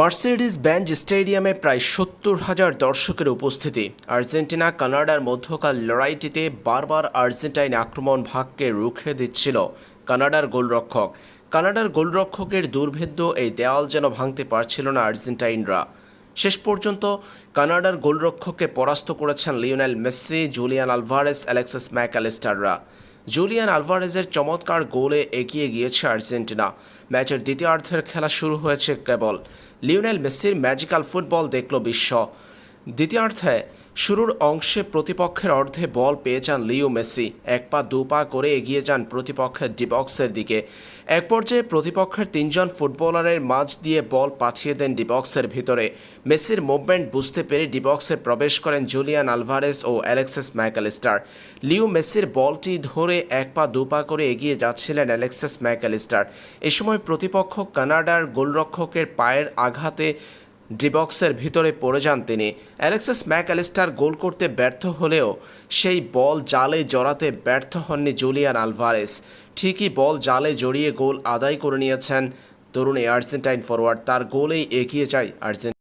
Mercedes ব্যাঞ্জ স্টেডিয়ামে প্রায় সত্তর হাজার দর্শকের উপস্থিতি। আর্জেন্টিনা, কানাডার মধ্যকার লড়াইটিতে বারবার আর্জেন্টাইন আক্রমণ ভাগকে রুখে দিচ্ছিল কানাডার গোলরক্ষক। কানাডার গোলরক্ষকের দুর্ভেদ্য এই দেওয়াল যেন ভাঙতে পারছিল না আর্জেন্টাইনরা। শেষ পর্যন্ত কানাডার গোলরক্ষককে পরাস্ত করেছেন Lionel Messi, Julian Alvarez, Alexis ম্যাকঅ্যালিস্টাররা Julian আলভারেজের চমৎকার গোলে এগিয়ে গিয়েছে আর্জেন্টিনা। ম্যাচের দ্বিতীয়ার্ধের খেলা শুরু হয়েছে কেবল। লিওনেল মেসির ম্যাজিক্যাল ফুটবল দেখল বিশ্ব। দ্বিতীয়ার্ধে শুরুর অংশে প্রতিপক্ষের অর্ধে বল পেয়ে যান লিও মেসি। এক পা, দু পা করে এগিয়ে যান প্রতিপক্ষের ডিবক্সের দিকে। এক পর্যায়ে প্রতিপক্ষের তিনজন ফুটবলারের মাঝ দিয়ে বল পাঠিয়ে দেন ডিবক্সের ভিতরে। মেসির মুভমেন্ট বুঝতে পেরে ডিবক্সে প্রবেশ করেন জুলিয়ান আলভারেস ও অ্যালেক্সেস ম্যাকালিস্টার। লিও মেসির বলটি ধরে এক পা, দু পা করে এগিয়ে যাচ্ছিলেন অ্যালেক্সেস ম্যাকালিস্টার। এ সময় প্রতিপক্ষ কানাডার গোলরক্ষকের পায়ের আঘাতে ড্রিবক্সের ভিতরে পড়ে যান তিনি। অ্যালেক্সিস ম্যাক অ্যালিস্টার গোল করতে ব্যর্থ হলেও সেই বল জালে জড়াতে ব্যর্থ হননি জুলিয়ান আলভারেস। ঠিকই বল জালে জড়িয়ে গোল আদায় করে নিয়েছেন তরুণী আর্জেন্টাইন ফরওয়ার্ড তার গোলেই এগিয়ে যায় আর্জেন্টিনা